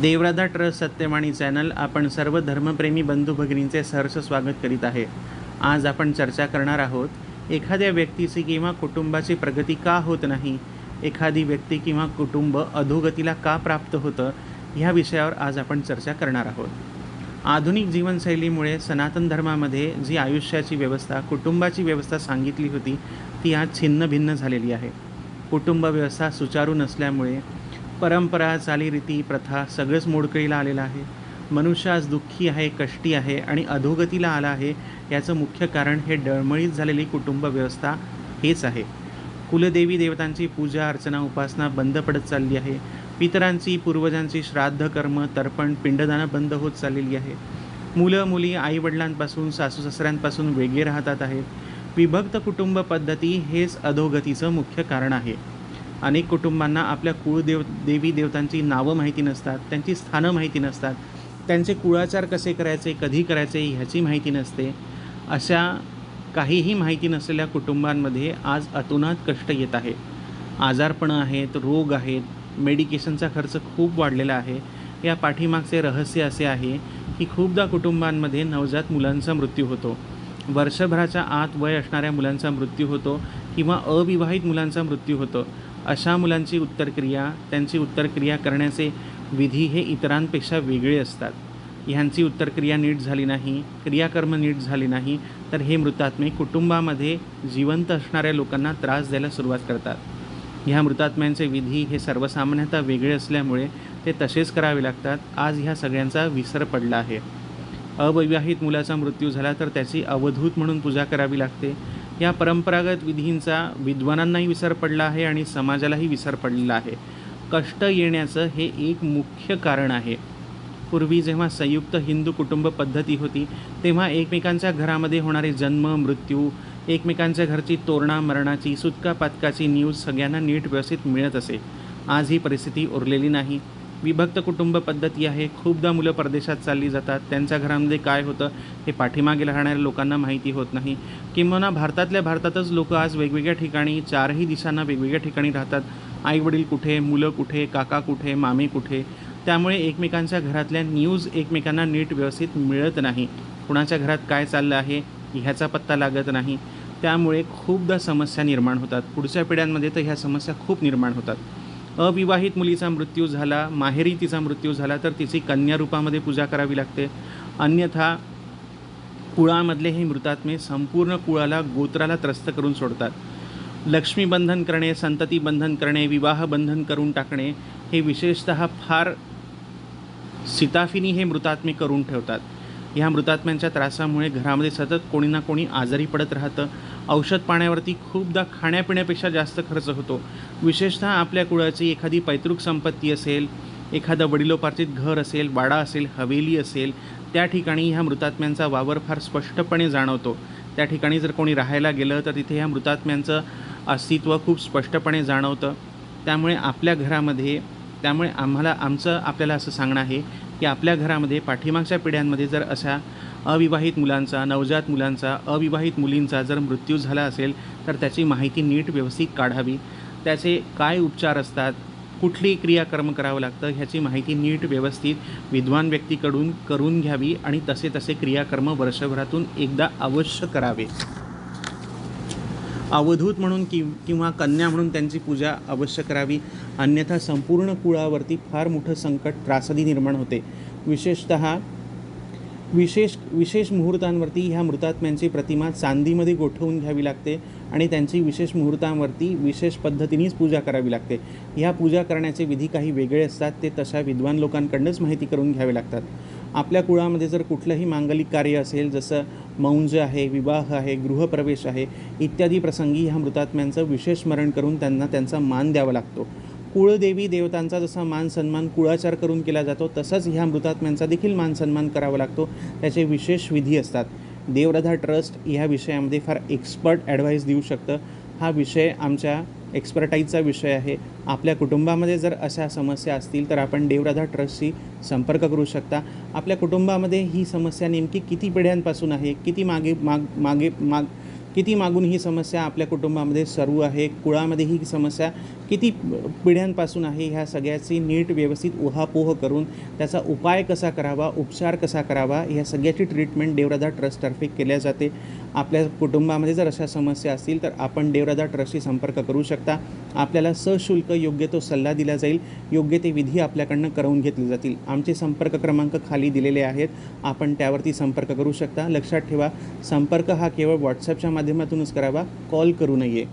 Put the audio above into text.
देवराधा trust Satyavani channel आपण सर्व धर्मप्रेमी बंधू भगिनींचे सहर्ष स्वागत करीत आहे. आज आपण चर्चा करणार आहोत एखाद्या व्यक्तीची किंवा कुटुंबाची प्रगती का होत नाही? एखादी व्यक्ती किंवा कुटुंब अधोगतीला का प्राप्त होतं? ह्या विषयावर आज आपण चर्चा करणार आहोत. आधुनिक जीवनशैलीमुळे सनातन धर्मामध्ये जी आयुष्याची व्यवस्था कुटुंबाची व्यवस्था सांगितली होती ती आज छिन्नभिन्न झालेली आहे. कुटुंब व्यवस्था सुचारू नसल्यामुळे परंपरा चालीरीती प्रथा सगळंच मोडकळीला आलेलं आहे. मनुष्य आज दुःखी आहे कष्टी आहे आणि अधोगतीला आला आहे याचं मुख्य कारण हे डळमळीत झालेली कुटुंब व्यवस्था हेच आहे. कुलदेवी देवतांची पूजा अर्चना उपासना बंद पडत चालली आहे. पितरांची पूर्वजांची श्राद्ध कर्म तर्पण पिंडदानं बंद होत चाललेली आहे. मुलं मुली आईवडिलांपासून सासू सासऱ्यांपासून वेगळे राहतात आहेत. विभक्त कुटुंब पद्धती हेच अधोगतीचं मुख्य कारण आहे. अनेक कुटुंबांना आपल्या कुळदेव देवी देवतांची नावं माहिती नसतात त्यांची स्थानं माहिती नसतात. त्यांचे कुळाचार कसे करायचे कधी करायचे ह्याची माहिती नसते. अशा काहीही माहिती नसलेल्या कुटुंबांमध्ये आज अतोनात कष्ट येत आहे आजारपणं आहेत रोग आहेत मेडिकेशनचा खर्च खूप वाढलेला आहे. या पाठीमागचे रहस्य असे आहे की खूपदा कुटुंबांमध्ये नवजात मुलांचा मृत्यू होतो. वर्षभराच्या आत वय असणाऱ्या मुलांचा मृत्यू होतो किंवा अविवाहित मुलांचा मृत्यू होतो. अशा मुलांची उत्तरक्रिया त्यांची उत्तरक्रिया करण्याचे विधी हे इतरांपेक्षा वेगळे असतात. ह्यांची उत्तरक्रिया नीट झाली नाही क्रियाकर्म नीट झाली नाही तर हे मृतात्मे कुटुंबामध्ये जिवंत असणाऱ्या लोकांना त्रास द्यायला सुरुवात करतात. ह्या मृतात्म्यांचे विधी हे सर्वसामान्यतः वेगळे असल्यामुळे ते तसेच करावे लागतात. आज ह्या सगळ्यांचा विसर पडला आहे. अविवाहित मुलाचा मृत्यू झाला तर त्याची अवधूत म्हणून पूजा करावी लागते. या परंपरागत विधींचा विद्वानांनाही विसर पडला आहे आणि समाजालाही विसर पडलेला आहे. कष्ट येण्याचं हे एक मुख्य कारण आहे. पूर्वी जेव्हा संयुक्त हिंदू कुटुंब पद्धती होती तेव्हा एकमेकांच्या घरामध्ये होणारे जन्म मृत्यू एकमेकांच्या घरची तोरणा मरणाची सुटका पातकाची न्यूज सगळ्यांना नीट व्यवस्थित मिळत असे. आज ही परिस्थिती उरलेली नाही. विभक्त कुटुंब पद्धती आहे. खूपदा मुलं परदेशात चालली जातात. त्यांच्या घरामध्ये काय होतं हे पाठीमागे राहणाऱ्या लोकांना माहिती होत नाही. किंवा भारतातल्या भारतातच लोक आज वेगवेगळ्या ठिकाणी चारही दिशांना वेगवेगळ्या ठिकाणी राहतात. आईवडील कुठे मुलं कुठे काका कुठे मामे कुठे? त्यामुळे एकमेकांच्या घरातल्या न्यूज एकमेकांना नीट व्यवस्थित मिळत नाही. कुणाच्या घरात काय चाललं आहे ह्याचा पत्ता लागत नाही. त्यामुळे खूपदा समस्या निर्माण होतात. पुढच्या पिढ्यांमध्ये तर ह्या समस्या खूप निर्माण होतात. अविवाहित मुलीचा मृत्यू झाला माहेरी तिचा मृत्यू झाला तर तिची कन्या रूपामध्ये पूजा करावी लागते. अन्यथा कुळामधले हे मृतात्मे संपूर्ण कुळाला गोत्राला त्रस्त करून सोडतात. लक्ष्मीबंधन करणे संतती बंधन करणे विवाह बंधन करून टाकणे हे विशेषतः फार सिताफिनी हे मृतात्मे करून ठेवतात. ह्या मृतात्म्यांच्या त्रासामुळे घरामध्ये सतत कोणी ना कोणी आजारी पडत राहतं. औषध पाण्यावरती खूपदा खाण्यापिण्यापेक्षा जास्त खर्च होतो. विशेषतः आपल्या कुळाची एखादी पैतृक संपत्ती असेल एखादं वडिलोपार्जित घर असेल वाडा असेल हवेली असेल त्या ठिकाणी ह्या मृतात्म्यांचा वावर फार स्पष्टपणे जाणवतो. त्या ठिकाणी जर कोणी राहायला गेलं तर तिथे ह्या मृतात्म्यांचं अस्तित्व खूप स्पष्टपणे जाणवतं. त्यामुळे आपल्या घरामध्ये त्यामुळे आम्हाला आमचं आपल्याला असं सांगणं आहे की आपल्या घरामध्ये पाठीमागच्या पिढ्यांमध्ये जर अशा अविवाहित मुलांचा नवजात मुलांचा अविवाहित मुलींचा जर मृत्यू झाला असेल तर त्याची माहिती नीट व्यवस्थित काढावी. त्याचे काय उपचार असतात? कुठली क्रियाकर्म करावं लागतं? ह्याची माहिती नीट व्यवस्थित विद्वान व्यक्तीकडून करून घ्यावी आणि तसे तसे क्रियाकर्म वर्षभरातून एकदा अवश्य करावे. अवधूत म्हणून कि किंवा कन्या म्हणून त्यांची पूजा अवश्य करावी. अन्यथा संपूर्ण कुळावरती फार मोठं संकट त्रासदी निर्माण होते. विशेषत विशेष विशेष मुहूर्तांवरती ह्या मृतात्म्यांची प्रतिमा चांदीमध्ये गोठवून घ्यावी लागते आणि त्यांची विशेष मुहूर्तांवरती विशेष पद्धतीनेच पूजा करावी लागते. ह्या पूजा करण्याचे विधी काही वेगळे असतात ते तशा विद्वान लोकांकडनंच माहिती करून घ्यावे लागतात. आपल्या कुळामध्ये जर कुठलंही मांगलिक कार्य असेल जसं मौंज आहे विवाह आहे गृहप्रवेश आहे इत्यादी प्रसंगी ह्या मृतात्म्यांचं विशेष स्मरण करून त्यांना त्यांचा मान द्यावा लागतो. कुळदेवी देवतांचा जसा मान सन्मान कुळाचार करून केला जातो तसंच ह्या मृतात्म्यांचा देखील मान सन्मान करावा लागतो. त्याचे विशेष विधी असतात. देवराधा ट्रस्ट ह्या विषयामध्ये फार एक्सपर्ट ॲडवाईस देऊ शकतं. हा विषय आमच्या एक्सपर्टाईजचा विषय आहे. आपल्या कुटुंबामध्ये जर अशा समस्या असतील तर आपण देवराधा ट्रस्टशी संपर्क करू शकता. आपल्या कुटुंबामध्ये ही समस्या नेमकी किती पिढ्यांपासून आहे? किती मागे माग मागे माग किती मागून ही समस्या आपल्या कुटुंबामध्ये सर्व आहे? कुळामध्ये ही समस्या किती पिढ्यांपासून आहे? ह्या सगळ्याची नीट व्यवस्थित उहापोह करून त्याचा उपाय कसा करावा? उपचार कसा करावा? ह्या सगळ्याची ट्रीटमेंट देवराधा ट्रस्टतर्फे केल्या जाते. आपल्या कुटुंबामध्ये जर अशा समस्या असतील तर आपण देवराधा ट्रस्टशी संपर्क करू शकता. आपल्याला सशुल्क योग्य तो सल्ला दिला जाईल. योग्य ते विधी आपल्याकडनं करवून घेतले जातील. आमचे संपर्क क्रमांक खाली दिलेले आहेत. आपण त्यावरती संपर्क करू शकता. लक्षात ठेवा संपर्क हा केवळ व्हॉट्सअपच्या माध्यमातूनच करावा. कॉल करू नये.